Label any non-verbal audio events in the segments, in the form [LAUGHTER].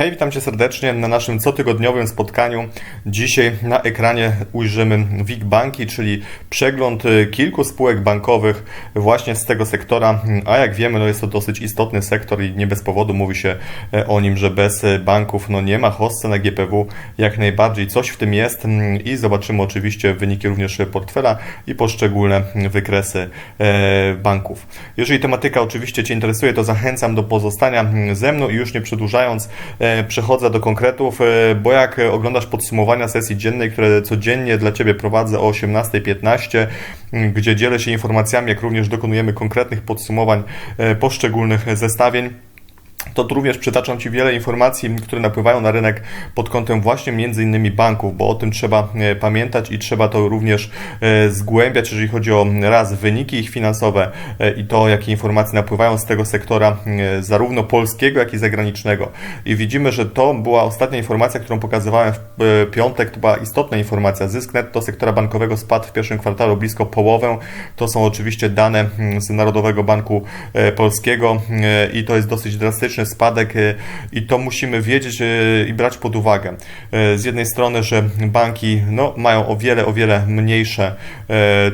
Hej, witam Cię serdecznie na naszym cotygodniowym spotkaniu. Dzisiaj na ekranie ujrzymy WIG Banki, czyli przegląd y, kilku spółek bankowych właśnie z tego sektora, a jak wiemy, no jest to dosyć istotny sektor i nie bez powodu mówi się e, o nim, że bez e, banków no nie ma hossy na GPW, jak najbardziej coś w tym jest mm, i zobaczymy oczywiście wyniki również portfela i poszczególne wykresy e, banków. Jeżeli tematyka oczywiście Cię interesuje, to zachęcam do pozostania mm, ze mną i już nie przedłużając, przechodzę do konkretów, e, bo jak oglądasz podsumowania sesji dziennej, które codziennie dla Ciebie prowadzę o 18.15, gdzie dzielę się informacjami, jak również dokonujemy konkretnych podsumowań e, poszczególnych zestawień, to tu również przytaczam Ci wiele informacji, które napływają na rynek pod kątem właśnie między innymi banków, bo o tym trzeba e, pamiętać i trzeba to również e, zgłębiać, jeżeli chodzi o raz wyniki ich finansowe e, i to, jakie informacje napływają z tego sektora, zarówno polskiego, jak i zagranicznego. I widzimy, że to była ostatnia informacja, którą pokazywałem w piątek, to była istotna informacja. Zysk netto sektora bankowego spadł w pierwszym kwartale o blisko połowę. To są oczywiście dane mm, z Narodowego Banku Polskiego i to jest dosyć drastyczne spadek y, i to musimy wiedzieć y, i brać pod uwagę. Y, z jednej strony, że banki no, mają o wiele, o wiele mniejsze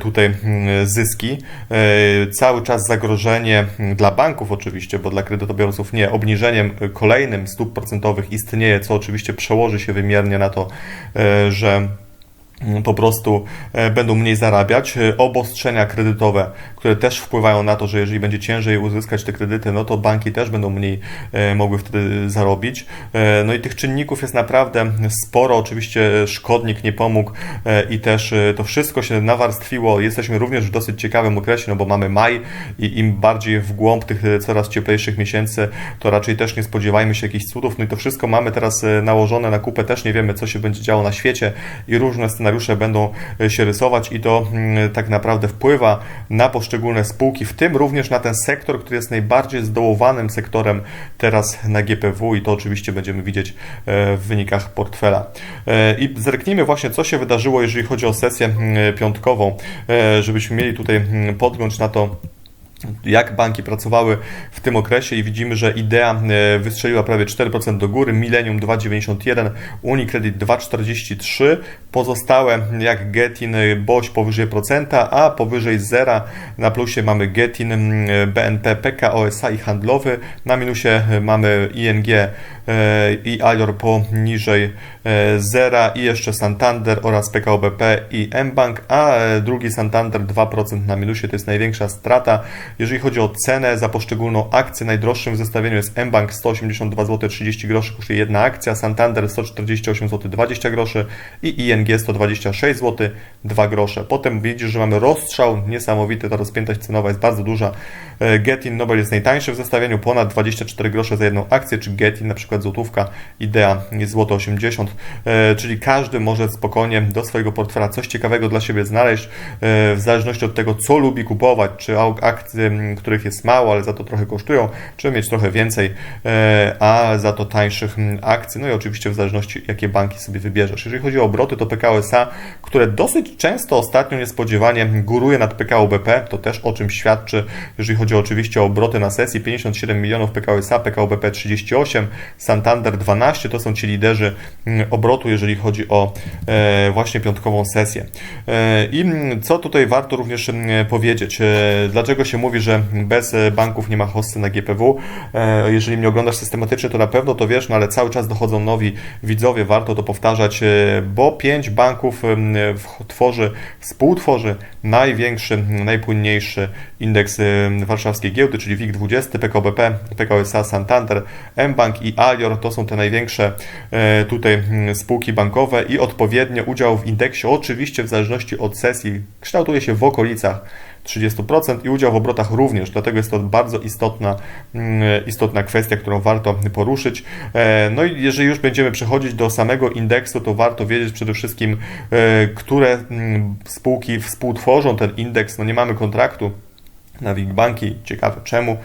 tutaj zyski. Cały czas zagrożenie dla banków oczywiście, bo dla kredytobiorców nie, obniżeniem kolejnym stóp procentowych istnieje, co oczywiście przełoży się wymiernie na to, że po prostu e, będą mniej zarabiać. E, obostrzenia kredytowe, które też wpływają na to, że jeżeli będzie ciężej uzyskać te kredyty, no to banki też będą mniej e, mogły wtedy zarobić. No i tych czynników jest naprawdę sporo. Oczywiście szkodnik nie pomógł i też to wszystko się nawarstwiło. Jesteśmy również w dosyć ciekawym okresie, no bo mamy maj i im bardziej w głąb tych coraz cieplejszych miesięcy, to raczej też nie spodziewajmy się jakichś cudów. No i to wszystko mamy teraz nałożone na kupę, też nie wiemy, co się będzie działo na świecie i różne scenariusze scenariusze będą e, się rysować i to mm, tak naprawdę wpływa na poszczególne spółki, w tym również na ten sektor, który jest najbardziej zdołowanym sektorem teraz na GPW i to oczywiście będziemy widzieć e, w wynikach portfela. E, I zerknijmy właśnie, co się wydarzyło, jeżeli chodzi o sesję mm, piątkową, żebyśmy mieli tutaj mm, podgląd na to, jak banki pracowały w tym okresie i widzimy, że Idea e, wystrzeliła prawie 4% do góry, Millennium 2,91, Unicredit 2,43, pozostałe jak Getin, e, Boś powyżej procenta, a powyżej zera na plusie mamy Getin, BNP, PKO SA i handlowy, na minusie mamy ING i Alior poniżej zera i jeszcze Santander oraz PKO BP i mBank, a drugi Santander 2% na minusie, to jest największa strata. Jeżeli chodzi o cenę za poszczególną akcję, najdroższym w zestawieniu jest mBank 182 zł 30 groszy, kosztuje jedna akcja, Santander 148 zł 20 groszy i ING 126 zł 2 grosze. Potem widzisz, że mamy rozstrzał niesamowity, ta rozpiętość cenowa jest bardzo duża. Getin Nobel jest najtańszy w zestawieniu, ponad 24 grosze za jedną akcję, czy Getin na przykład złotówka, Idea jest złoto 80, e, czyli każdy może spokojnie do swojego portfela coś ciekawego dla siebie znaleźć, e, w zależności od tego, co lubi kupować, czy akcje, których jest mało, ale za to trochę kosztują, czy mieć trochę więcej, e, a za to tańszych akcji, no i oczywiście w zależności, jakie banki sobie wybierzesz. Jeżeli chodzi o obroty, to PKO SA, które dosyć często ostatnio niespodziewanie góruje nad PKO BP, to też o czym świadczy, jeżeli chodzi oczywiście o obroty na sesji, 57 milionów PKO SA, PKO BP 38, Santander 12 to są ci liderzy mm, obrotu, jeżeli chodzi o e, właśnie piątkową sesję. E, I co tutaj warto również mm, powiedzieć? Dlaczego się mówi, że bez banków nie ma hossy na GPW? Jeżeli mnie oglądasz systematycznie, to na pewno to wiesz, no ale cały czas dochodzą nowi widzowie, warto to powtarzać, bo pięć banków tworzy, współtworzy największy, najpłynniejszy indeks warszawskiej giełdy, czyli WIG20, PKBP, PKO SA, Santander, mBank i Alior to są te największe e, tutaj spółki bankowe i odpowiednio udział w indeksie, oczywiście w zależności od sesji, kształtuje się w okolicach 30% i udział w obrotach również, dlatego jest to bardzo istotna, mm, istotna kwestia, którą warto poruszyć. E, no i jeżeli już będziemy przechodzić do samego indeksu, to warto wiedzieć przede wszystkim, e, które mm, spółki współtworzą ten indeks. No nie mamy kontraktu, na Banki, ciekawe czemu,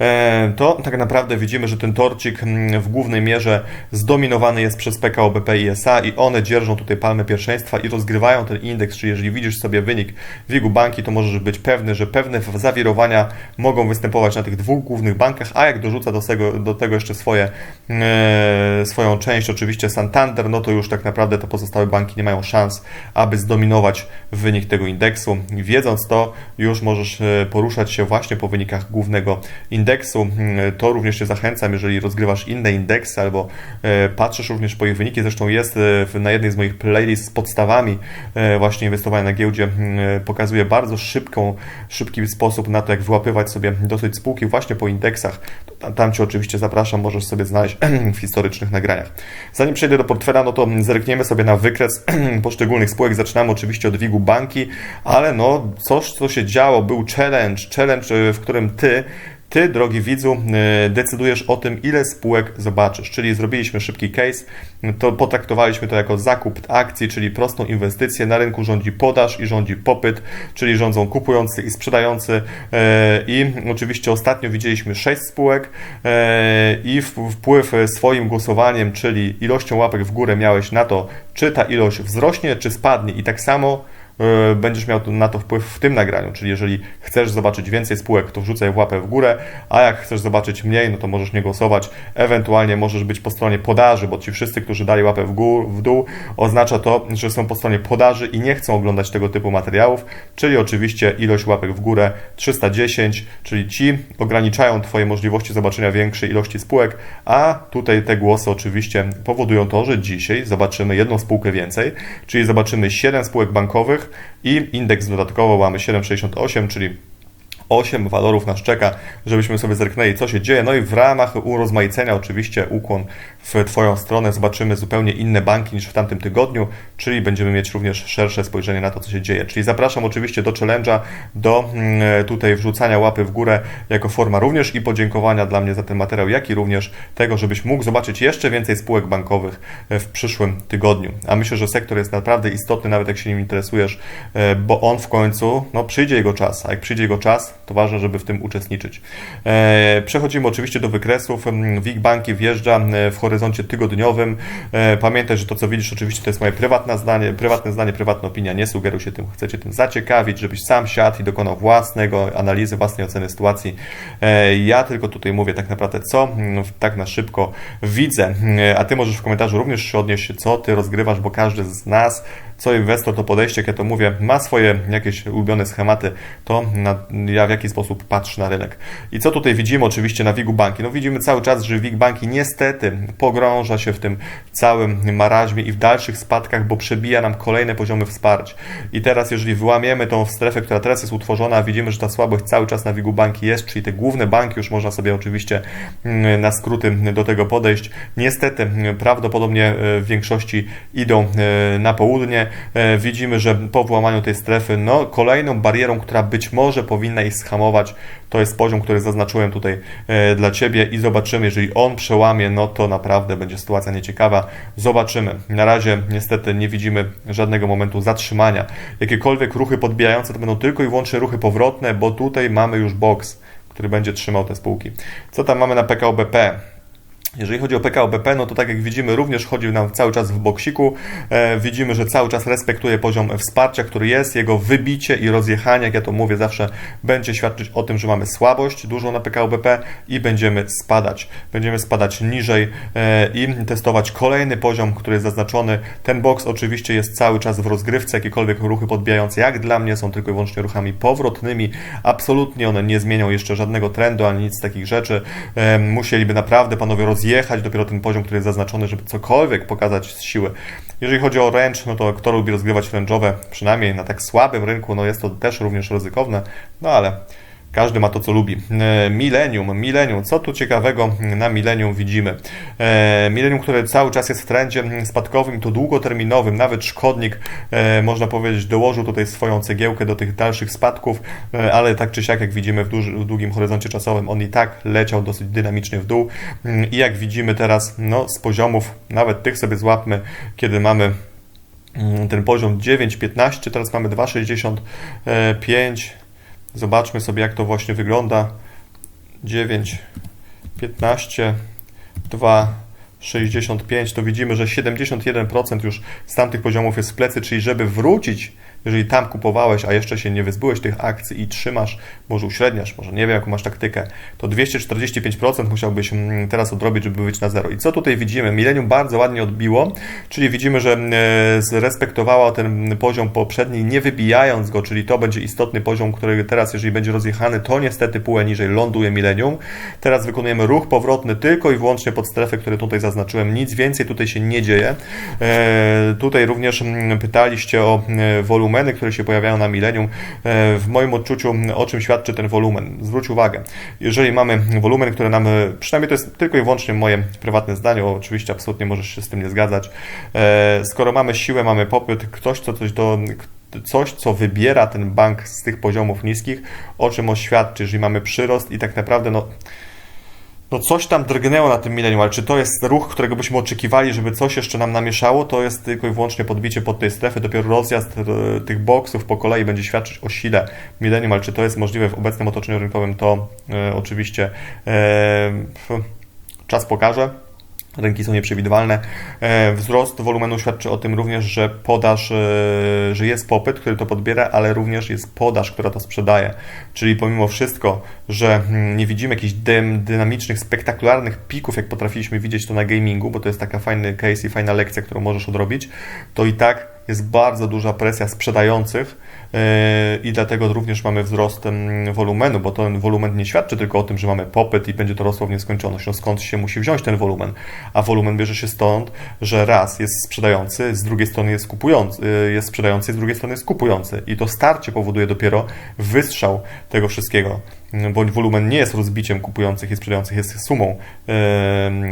e, to tak naprawdę widzimy, że ten torcik mm, w głównej mierze zdominowany jest przez PKO BP i SA i one dzierżą tutaj palmę pierwszeństwa i rozgrywają ten indeks, czyli jeżeli widzisz sobie wynik WIG-u Banki, to możesz być pewny, że pewne zawirowania mogą występować na tych dwóch głównych bankach, a jak dorzuca do tego, do tego jeszcze swoje, e, swoją część, oczywiście Santander, no to już tak naprawdę te pozostałe banki nie mają szans, aby zdominować wynik tego indeksu. Wiedząc to, już możesz e, poruszać się właśnie po wynikach głównego indeksu. Mm, to również Cię zachęcam, jeżeli rozgrywasz inne indeksy albo e, patrzysz również po ich wyniki. Zresztą jest e, na jednej z moich playlist z podstawami e, właśnie inwestowania na giełdzie. Mm, pokazuje bardzo szybką, szybki sposób na to, jak wyłapywać sobie dosyć spółki właśnie po indeksach. Tam Cię oczywiście zapraszam, możesz sobie znaleźć [CLEARS THROAT] w historycznych nagraniach. Zanim przejdę do portfela, no to zerkniemy sobie na wykres [CLEARS THROAT] poszczególnych spółek. Zaczynamy oczywiście od WIG-u Banki, ale no coś, co się działo, był challenge, challenge, y, w którym ty ty, drogi widzu, y, decydujesz o tym, ile spółek zobaczysz. Czyli zrobiliśmy szybki case, to potraktowaliśmy to jako zakup akcji, czyli prostą inwestycję. Na rynku rządzi podaż i rządzi popyt, czyli rządzą kupujący i sprzedający. Y, I oczywiście ostatnio widzieliśmy 6 spółek i wpływ swoim głosowaniem, czyli ilością łapek w górę miałeś na to, czy ta ilość wzrośnie, czy spadnie. I tak samo E, będziesz miał na to wpływ w tym nagraniu. Czyli jeżeli chcesz zobaczyć więcej spółek, to wrzucaj łapę w górę, a jak chcesz zobaczyć mniej, no to możesz nie głosować. Ewentualnie możesz być po stronie podaży, bo ci wszyscy, którzy dali łapę w, gór, w dół, oznacza to, że są po stronie podaży i nie chcą oglądać tego typu materiałów, czyli oczywiście ilość łapek w górę 310, czyli ci ograniczają Twoje możliwości zobaczenia większej ilości spółek, a tutaj te głosy oczywiście powodują to, że dzisiaj zobaczymy jedną spółkę więcej, czyli zobaczymy 7 spółek bankowych, i indeks dodatkowo mamy 7,68, czyli 8 walorów nas czeka, żebyśmy sobie zerknęli, co się dzieje. No i w ramach urozmaicenia, oczywiście, ukłon w Twoją stronę, zobaczymy zupełnie inne banki niż w tamtym tygodniu, czyli będziemy mieć również szersze spojrzenie na to, co się dzieje. Czyli zapraszam oczywiście do challenge'a, do mm, tutaj wrzucania łapy w górę jako forma również i podziękowania dla mnie za ten materiał, jak i również tego, żebyś mógł zobaczyć jeszcze więcej spółek bankowych w przyszłym tygodniu. A myślę, że sektor jest naprawdę istotny, nawet jak się nim interesujesz, e, bo on w końcu, no przyjdzie jego czas, a jak przyjdzie jego czas, to ważne, żeby w tym uczestniczyć. E, przechodzimy oczywiście do wykresów. WIG Banki wjeżdża e, w horyzoncie tygodniowym. E, pamiętaj, że to co widzisz oczywiście to jest moje prywatne zdanie, prywatne zdanie, prywatna opinia. Nie sugeruj się tym, chcecie tym zaciekawić, żebyś sam siadł i dokonał własnego analizy, własnej oceny sytuacji. Ja tylko tutaj mówię tak naprawdę co tak na szybko widzę, a Ty możesz w komentarzu również się odnieść, co Ty rozgrywasz, bo każdy z nas co inwestor, to podejście, jak ja to mówię, ma swoje jakieś ulubione schematy, to na, ja w jaki sposób patrzę na rynek. I co tutaj widzimy oczywiście na WIG-u Banki? No widzimy cały czas, że WIG Banki niestety pogrąża się w tym całym maraźmie i w dalszych spadkach, bo przebija nam kolejne poziomy wsparć. I teraz, jeżeli wyłamiemy tą strefę, która teraz jest utworzona, widzimy, że ta słabość cały czas na WIG-u Banki jest, czyli te główne banki, już można sobie oczywiście mm, na skróty do tego podejść. Niestety, prawdopodobnie e, w większości idą e, na południe, widzimy, że po włamaniu tej strefy, no kolejną barierą, która być może powinna ich schamować, to jest poziom, który zaznaczyłem tutaj e, dla Ciebie i zobaczymy, jeżeli on przełamie, no to naprawdę będzie sytuacja nieciekawa. Zobaczymy. Na razie niestety nie widzimy żadnego momentu zatrzymania. Jakiekolwiek ruchy podbijające to będą tylko i wyłącznie ruchy powrotne, bo tutaj mamy już box, który będzie trzymał te spółki. Co tam mamy na PKO BP? Jeżeli chodzi o PKO BP, no to tak jak widzimy, również chodzi nam cały czas w boksiku. E, widzimy, że cały czas respektuje poziom wsparcia, który jest. Jego wybicie i rozjechanie, jak ja to mówię zawsze, będzie świadczyć o tym, że mamy słabość dużą na PKO BP i będziemy spadać. Będziemy spadać niżej e, i testować kolejny poziom, który jest zaznaczony. Ten boks oczywiście jest cały czas w rozgrywce. Jakiekolwiek ruchy podbijające, jak dla mnie, są tylko i wyłącznie ruchami powrotnymi. Absolutnie one nie zmienią jeszcze żadnego trendu ani nic z takich rzeczy. E, musieliby naprawdę panowie rozjechać zjechać dopiero ten poziom, który jest zaznaczony, żeby cokolwiek pokazać z siły. Jeżeli chodzi o ręcz, no to kto lubi rozgrywać ręczowe, przynajmniej na tak słabym rynku, no jest to też również ryzykowne, no ale każdy ma to, co lubi. E, millennium, Millennium. Co tu ciekawego na Millennium widzimy? E, millennium, które cały czas jest w trendzie spadkowym, to długoterminowym, nawet szkodnik, e, można powiedzieć, dołożył tutaj swoją cegiełkę do tych dalszych spadków, ale tak czy siak, jak widzimy w długim horyzoncie czasowym, on i tak leciał dosyć dynamicznie w dół. Mm, I jak widzimy teraz, no z poziomów, nawet tych sobie złapmy, kiedy mamy mm, ten poziom 9,15, teraz mamy 2,65, Zobaczmy sobie, jak to właśnie wygląda. 9, 15, 2, 65, to widzimy, że 71% już z tamtych poziomów jest w plecy, czyli żeby wrócić jeżeli tam kupowałeś, a jeszcze się nie wyzbyłeś tych akcji i trzymasz, może uśredniasz, może nie wiem, jaką masz taktykę, to 245% musiałbyś mm, teraz odrobić, żeby być na zero. I co tutaj widzimy? Millennium bardzo ładnie odbiło, czyli widzimy, że e, zrespektowała ten poziom poprzedni, nie wybijając go, czyli to będzie istotny poziom, który teraz, jeżeli będzie rozjechany, to niestety półę niżej ląduje Millennium. Teraz wykonujemy ruch powrotny tylko i wyłącznie pod strefę, który tutaj zaznaczyłem. Nic więcej tutaj się nie dzieje. E, tutaj również mm, pytaliście o e, wolumen wolumeny, które się pojawiają na milenium, e, w moim odczuciu o czym świadczy ten wolumen. Zwróć uwagę, jeżeli mamy wolumen, który nam, przynajmniej to jest tylko i wyłącznie moje prywatne zdanie, oczywiście absolutnie możesz się z tym nie zgadzać, e, skoro mamy siłę, mamy popyt, ktoś co coś do coś, co wybiera ten bank z tych poziomów niskich, o czym oświadczy, jeżeli mamy przyrost i tak naprawdę no no coś tam drgnęło na tym milenium, ale czy to jest ruch, którego byśmy oczekiwali, żeby coś jeszcze nam namieszało, to jest tylko i wyłącznie podbicie pod tej strefy, dopiero rozjazd e, tych boksów po kolei będzie świadczyć o sile milenium, ale czy to jest możliwe w obecnym otoczeniu rynkowym, to e, oczywiście e, czas pokaże. Rynki są nieprzewidywalne. E, wzrost wolumenu świadczy o tym również, że podaż, e, że jest popyt, który to podbiera, ale również jest podaż, która to sprzedaje. Czyli pomimo wszystko, że mm, nie widzimy jakichś dynamicznych, spektakularnych pików, jak potrafiliśmy widzieć to na gamingu, bo to jest taka fajny case i fajna lekcja, którą możesz odrobić, to i tak jest bardzo duża presja sprzedających i dlatego również mamy wzrost wolumenu, bo ten wolumen nie świadczy tylko o tym, że mamy popyt i będzie to rosło w nieskończoność. No skąd się musi wziąć ten wolumen? A wolumen bierze się stąd, że raz jest sprzedający, z drugiej strony jest kupujący, yy, jest sprzedający, z drugiej strony jest kupujący. I to starcie powoduje dopiero wystrzał tego wszystkiego bądź wolumen nie jest rozbiciem kupujących i sprzedających, jest sumą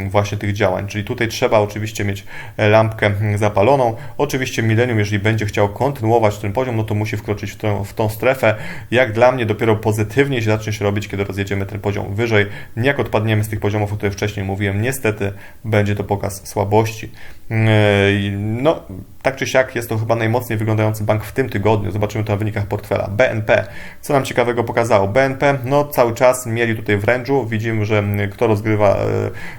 właśnie tych działań. Czyli tutaj trzeba oczywiście mieć lampkę zapaloną. Oczywiście Millennium, jeżeli będzie chciał kontynuować ten poziom, no to musi wkroczyć w tą, w tą strefę. Jak dla mnie dopiero pozytywnie się zacznie się robić, kiedy rozjedziemy ten poziom wyżej. Jak odpadniemy z tych poziomów, o których wcześniej mówiłem, niestety będzie to pokaz słabości. No, tak czy siak jest to chyba najmocniej wyglądający bank w tym tygodniu. Zobaczymy to na wynikach portfela. BNP. Co nam ciekawego pokazało? BNP no cały czas mieli tutaj w range'u. Widzimy, że kto rozgrywa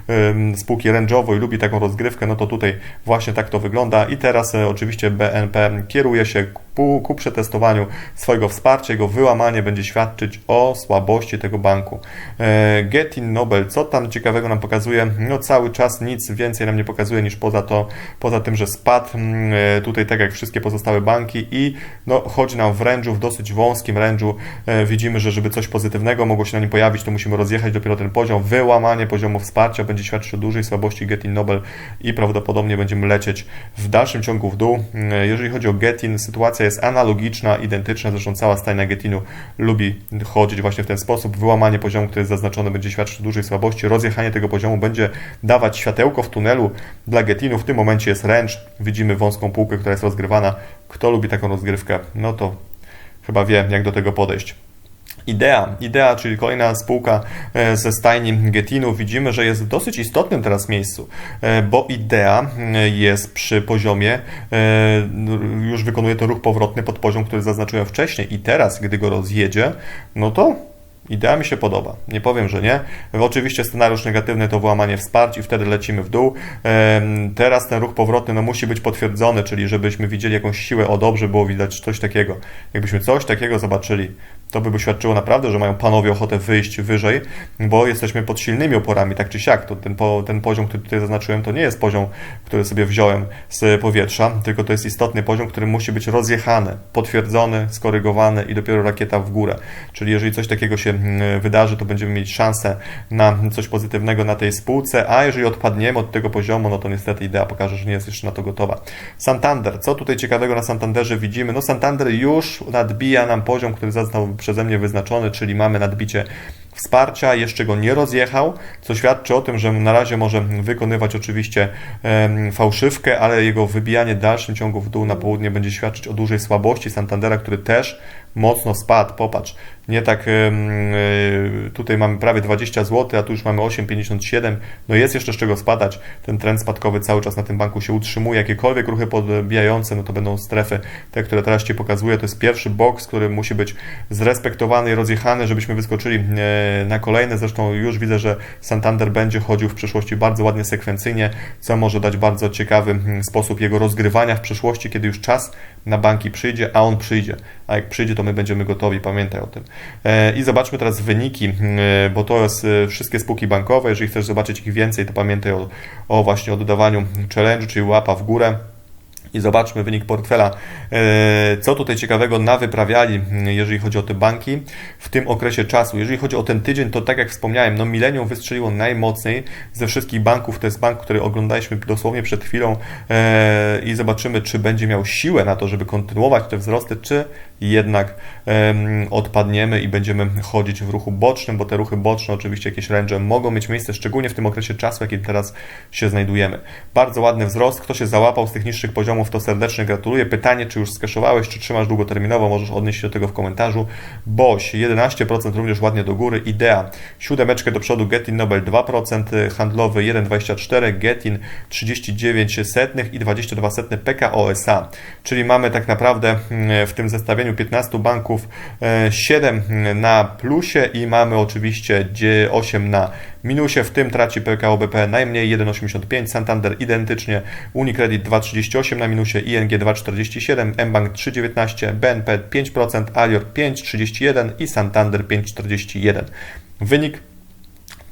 e, e, spółki range'owo i lubi taką rozgrywkę, no to tutaj właśnie tak to wygląda. I teraz e, oczywiście BNP kieruje się ku, ku przetestowaniu swojego wsparcia. Jego wyłamanie będzie świadczyć o słabości tego banku. Getin Nobel. Co tam ciekawego nam pokazuje? No cały czas nic więcej nam nie pokazuje niż poza to, poza tym, że spadł E, tutaj tak jak wszystkie pozostałe banki i no, chodzi nam w rężu, w dosyć wąskim rężu. E, widzimy, że żeby coś pozytywnego mogło się na nim pojawić, to musimy rozjechać dopiero ten poziom. Wyłamanie poziomu wsparcia będzie świadczyć o dużej słabości Getin Nobel i prawdopodobnie będziemy lecieć w dalszym ciągu w dół. E, jeżeli chodzi o Getin, sytuacja jest analogiczna, identyczna, zresztą cała stajna Getinu lubi chodzić właśnie w ten sposób. Wyłamanie poziomu, który jest zaznaczony, będzie świadczyć dużej słabości. Rozjechanie tego poziomu będzie dawać światełko w tunelu dla Getinu. W tym momencie jest ręcz, widzimy wąską półkę, która jest rozgrywana. Kto lubi taką rozgrywkę, no to chyba wie, jak do tego podejść. Idea, Idea, czyli kolejna spółka e, ze stajni Getinu, widzimy, że jest w dosyć istotnym teraz miejscu, e, bo Idea e, jest przy poziomie, już wykonuje ten ruch powrotny pod poziom, który zaznaczyłem wcześniej i teraz, gdy go rozjedzie, no to Idea mi się podoba. Nie powiem, że nie. Oczywiście scenariusz negatywny to włamanie wsparcia i wtedy lecimy w dół. Teraz ten ruch powrotny no, musi być potwierdzony, czyli żebyśmy widzieli jakąś siłę, o dobrze było widać coś takiego. Jakbyśmy coś takiego zobaczyli, to by świadczyło naprawdę, że mają panowie ochotę wyjść wyżej, bo jesteśmy pod silnymi oporami, tak czy siak. To ten, po, ten poziom, który tutaj zaznaczyłem, to nie jest poziom, który sobie wziąłem z powietrza, tylko to jest istotny poziom, który musi być rozjechany, potwierdzony, skorygowany i dopiero rakieta w górę. Czyli jeżeli coś takiego się mm, wydarzy, to będziemy mieć szansę na coś pozytywnego na tej spółce, a jeżeli odpadniemy od tego poziomu, no to niestety idea pokaże, że nie jest jeszcze na to gotowa. Santander. Co tutaj ciekawego na Santanderze widzimy? No Santander już nadbija nam poziom, który został przeze mnie wyznaczony, czyli mamy nadbicie wsparcia, jeszcze go nie rozjechał, co świadczy o tym, że na razie może wykonywać oczywiście fałszywkę, ale jego wybijanie w dalszym ciągu w dół na południe będzie świadczyć o dużej słabości Santandera, który też mocno spadł. Popatrz, Nie tak yy, tutaj mamy prawie 20 zł, a tu już mamy 8,57. No jest jeszcze z czego spadać. Ten trend spadkowy cały czas na tym banku się utrzymuje. Jakiekolwiek ruchy podbijające, no to będą strefy, te, które teraz Ci pokazuję. To jest pierwszy boks, który musi być zrespektowany i rozjechany, żebyśmy wyskoczyli yy, na kolejne. Zresztą już widzę, że Santander będzie chodził w przyszłości bardzo ładnie sekwencyjnie, co może dać bardzo ciekawy mm, sposób jego rozgrywania w przyszłości, kiedy już czas na banki przyjdzie, a on przyjdzie. A jak przyjdzie, to my będziemy gotowi, pamiętaj o tym. E, I zobaczmy teraz wyniki, e, bo to jest e, wszystkie spółki bankowe. Jeżeli chcesz zobaczyć ich więcej, to pamiętaj o, o właśnie o dodawaniu czyli łapa w górę. I zobaczmy wynik portfela. Co tutaj ciekawego nawyprawiali, jeżeli chodzi o te banki w tym okresie czasu. Jeżeli chodzi o ten tydzień, to tak jak wspomniałem, no Millennium wystrzeliło najmocniej ze wszystkich banków. To jest bank, który oglądaliśmy dosłownie przed chwilą i zobaczymy, czy będzie miał siłę na to, żeby kontynuować te wzrosty, czy jednak odpadniemy i będziemy chodzić w ruchu bocznym, bo te ruchy boczne, oczywiście jakieś range mogą mieć miejsce, szczególnie w tym okresie czasu, jakim teraz się znajdujemy. Bardzo ładny wzrost. Kto się załapał z tych niższych poziomów, to serdecznie gratuluję. Pytanie, czy już skeszowałeś, czy trzymasz długoterminowo, możesz odnieść się do tego w komentarzu. Boś 11% również ładnie do góry. Idea siódemeczkę do przodu, Getin Nobel 2%, handlowy 1,24, Getin 39 setnych i 22 setny PKOSA. Czyli mamy tak naprawdę mm, w tym zestawieniu 15 banków 7 e, na plusie i mamy oczywiście 8 na minusie. W tym traci PKO BP najmniej 1,85, Santander identycznie, Unicredit 2,38 na minusie, ING 2,47, mBank 3,19, BNP 5%, Alior 5,31 i Santander 5,41. Wynik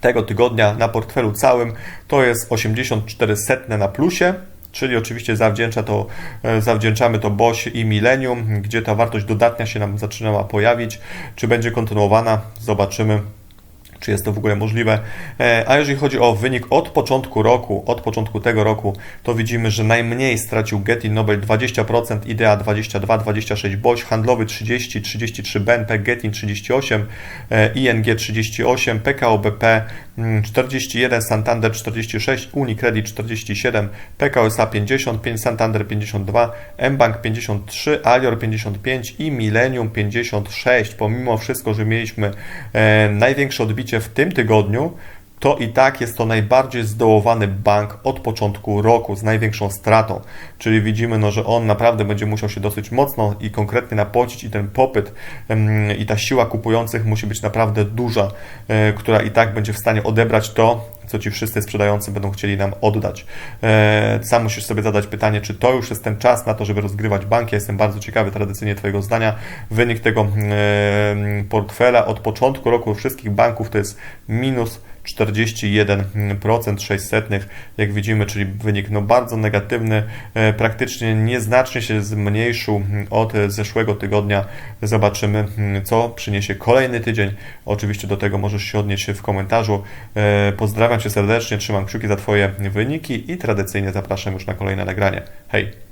tego tygodnia na portfelu całym to jest 84 setne na plusie, Czyli oczywiście zawdzięcza to, e, zawdzięczamy to BOŚ i Millennium, gdzie ta wartość dodatnia się nam zaczynała pojawić. Czy będzie kontynuowana? Zobaczymy czy jest to w ogóle możliwe. E, a jeżeli chodzi o wynik od początku roku, od początku tego roku, to widzimy, że najmniej stracił Getty Nobel 20%, Idea 22, 26, Boś handlowy 30, 33, BNP, Getty 38, ING 38, PKO BP 41, Santander 46, Unicredit 47, PKOSA 55, Santander 52, mBank 53, Alior 55 i Millennium 56. Pomimo wszystko, że mieliśmy e, największe odbicie w tym tygodniu, to i tak jest to najbardziej zdołowany bank od początku roku z największą stratą. Czyli widzimy, no, że on naprawdę będzie musiał się dosyć mocno i konkretnie napocić i ten popyt i ta siła kupujących musi być naprawdę duża, e, która i tak będzie w stanie odebrać to, co ci wszyscy sprzedający będą chcieli nam oddać. E, sam musisz sobie zadać pytanie, czy to już jest ten czas na to, żeby rozgrywać banki. Ja jestem bardzo ciekawy tradycyjnie Twojego zdania. Wynik tego portfela od początku roku wszystkich banków to jest minus 41% 600, jak widzimy, czyli wynik no bardzo negatywny, e, praktycznie nieznacznie się zmniejszył od zeszłego tygodnia. Zobaczymy, co przyniesie kolejny tydzień. Oczywiście do tego możesz się odnieść w komentarzu. E, pozdrawiam Cię serdecznie, trzymam kciuki za Twoje wyniki i tradycyjnie zapraszam już na kolejne nagranie. Hej!